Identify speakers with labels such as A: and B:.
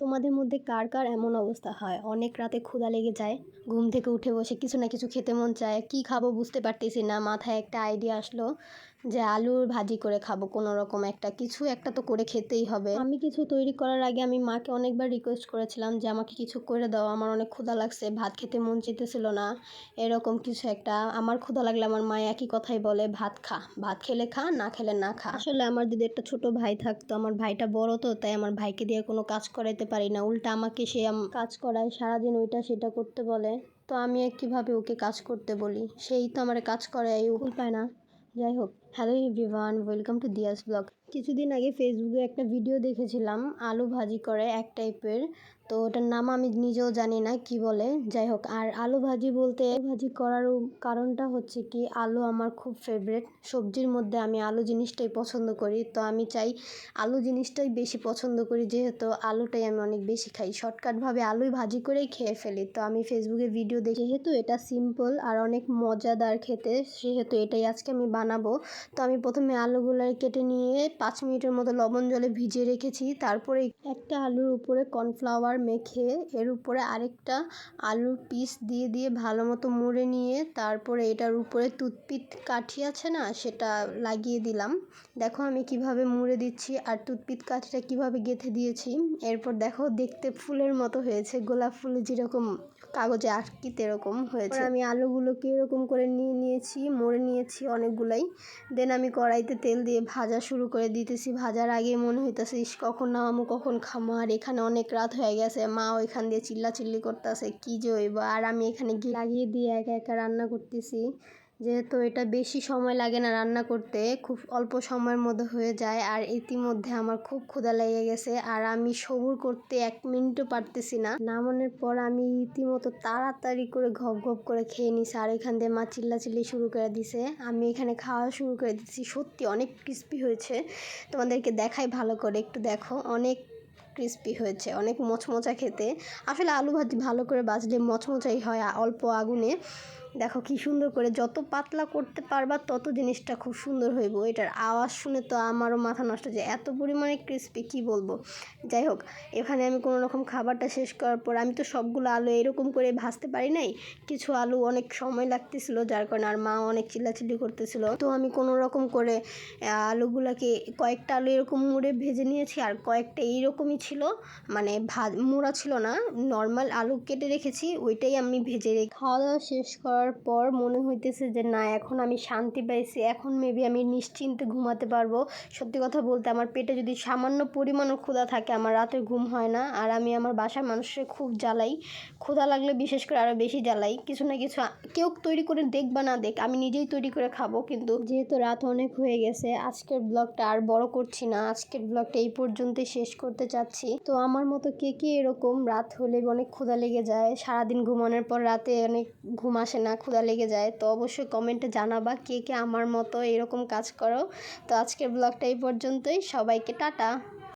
A: তোমাদের মধ্যে কার কার এমন অবস্থা হয়? অনেক রাতে ক্ষুধা লেগে যায়, ঘুম থেকে উঠে বসে কিছু না কিছু খেতে মন চায়, কি খাব বুঝতে পারতেছি না, মাথায় একটা আইডিয়া আসলো যে আলুর ভাজি করে খাব, কোনো রকম একটা, কিছু একটা তো করে খেতেই হবে। আমি কিছু তৈরি করার আগে আমি মাকে অনেকবার রিকোয়েস্ট করেছিলাম যে আমাকে কিছু করে দাও, আমার অনেক ক্ষুধা লাগছে, ভাত খেতে মন চেতেছিল না, এরকম কিছু একটা। আমার ক্ষুধা লাগলে আমার মা একই কথাই বলে, ভাত খা, ভাত খেলে খা, না খেলে না খা। আসলে আমার যদি একটা ছোট ভাই থাকতো, আমার ভাইটা বড় তো, তাই আমার ভাইকে দিয়ে কোনো কাজ করাইতে পারি না। উল্টা আমাকে সে কাজ করায়, সারাদিন ওইটা সেটা করতে বলে। তো আমি কীভাবে ওকে কাজ করতে বলি? সেই তো আমার কাজ করে এই উকুল পায় না। যাই হোক। Hello everyone welcome to Diya's blog কিছুদিন আগে ফেসবুকে একটা ভিডিও দেখেছিলাম, আলু ভাজি করে এক টাইপের তো ওটার নাম আমি নিজেও জানি না কি বলে। যাই হোক, আর আলু ভাজি বলতে ভাজি করার কারণটা হচ্ছে কি, আলু আমার খুব ফেভারেট সবজির মধ্যে আমি আলু জিনিসটাই পছন্দ করি। তো আমি চাই আলু জিনিসটাই বেশি পছন্দ করি, যেহেতু আলুটাই আমি অনেক বেশি খাই। শর্টকাটভাবে আলুই ভাজি করেই খেয়ে ফেলি। তো আমি ফেসবুকে ভিডিও দেখি, যেহেতু এটা সিম্পল আর অনেক মজাদার খেতে, সেহেতু এটাই আজকে আমি বানাবো। তো আমি প্রথমে আলুগুলো কেটে নিয়ে পাঁচ মিনিটের মতো লবণ জলে ভিজিয়ে রেখেছি। তারপরে একটা আলুর উপরে কর্নফ্লাওয়ার মেখে এর উপরে আরেকটা আলুর পিস দিয়ে দিয়ে ভালো মতো মুড়ে নিয়ে তারপরে এটার উপরে টুথপিক কাঠি আছে না, সেটা লাগিয়ে দিলাম। দেখো আমি কীভাবে মুড়ে দিচ্ছি আর টুথপিক কাঠিটা কীভাবে গেঁথে দিয়েছি। এরপর দেখো দেখতে ফুলের মতো হয়েছে, গোলাপ ফুল যেরকম কাগজে আটকিতে এরকম হয়েছে। আমি আলুগুলোকে এরকম করে নিয়ে নিয়েছি, মুড়ে নিয়েছি অনেকগুলাই। দেন আমি কড়াইতে তেল দিয়ে ভাজা শুরু করে দিতেছি। ভাজার আগে মনে হইতেছে, ইস, কখন নামামো, কখন খামো? আর এখানে অনেক রাত হয়ে গেছে। মা ওইখান দিয়ে চিল্লা চিল্লি করতেছে, কী যে হইব? আর আমি এখানে গিয়ে লাগিয়ে দিয়ে একা একা রান্না করতেছি। যেহেতু এটা বেশি সময় লাগে না রান্না করতে, খুব অল্প সময়ের মধ্যে হয়ে যায় আর ইতিমধ্যে আমার খুব ক্ষুধা লেগে গেছে আর আমি সবুর করতে এক মিনিটও পারতেছি না। নামানোর পর আমি ইতিমতো তাড়াতাড়ি করে ঘপ ঘপ করে খেয়ে নিছি আর এখান দিয়ে মা চিল্লাচিল্লি শুরু করে দিছে। আমি এখানে খাওয়া শুরু করে দিচ্ছি সত্যি অনেক ক্রিস্পি হয়েছে। তোমাদেরকে দেখাই ভালো করে। একটু দেখো, অনেক ক্রিস্পি হয়েছে, অনেক মচমচা খেতে। আসলে আলু ভাজি ভালো করে বাজলে মচমচাই হয়, অল্প আগুনে। দেখো কি সুন্দর করে যত পাতলা করতে পারবা তত জিনিসটা খুব সুন্দর হইব। এটার আওয়াজ শুনে তো আমারও মাথা নষ্ট যে এত পরিমাণে ক্রিস্পি কি বলব? যাই হোক, এখানে আমি কোনো রকম খাবারটা শেষ করার পর আমি তো সবগুলো আলু এরকম করে ভাজতে পারি নাই। কিছু আলু অনেক সময় লাগতেছিল, যার কারণে আর মা অনেক চিল্লাচিল্লি করতেছিল। তো আমি কোনো রকম করে আলুগুলোকে কয়েকটা আলু এরকম মুড়ে ভেজে নিয়েছি আর কয়েকটা এইরকমই ছিল। মানে ভাজ মুড়া ছিল না নর্মাল আলু কেটে রেখেছি, ওইটাই আমি ভেজে রেখে খাওয়া দাওয়া শেষ করার পর মনে হইতেছে যে, না, এখন আমি শান্তি পাইছি। এখন মেবি আমি নিশ্চিন্তে ঘুমাতে পারব। সত্যি কথা বলতে আমার পেটে যদি সামান্য পরিমাণও ক্ষুধা থাকে, আমার রাতে ঘুম হয় না। আর আমি আমার বাসার মানুষের খুব জ্বালাই। ক্ষুধা লাগলে বিশেষ করে আরও বেশি জ্বালাই। কিছু না কিছু কেউ তৈরি করে দেখ বা না দেখ, আমি নিজেই তৈরি করে খাব। কিন্তু যেহেতু রাত অনেক হয়ে গেছে, আজকের ব্লগটা আর বড় করছি না। আজকের ব্লগটা এই পর্যন্তই শেষ করতে চাচ্ছি। তো আমার মতো কে কে এরকম রাত হলে অনেক ক্ষুধা লেগে যায়, সারাদিন ঘুমানোর পর রাতে অনেক ঘুম আসে না ক্ষুধা লেগে যায়, তো অবশ্যই কমেন্টে জানাবা কে কে আমার মতো এরকম কাজ করো। তো আজকের ব্লগটা এই পর্যন্তই, সবাইকে টাটা।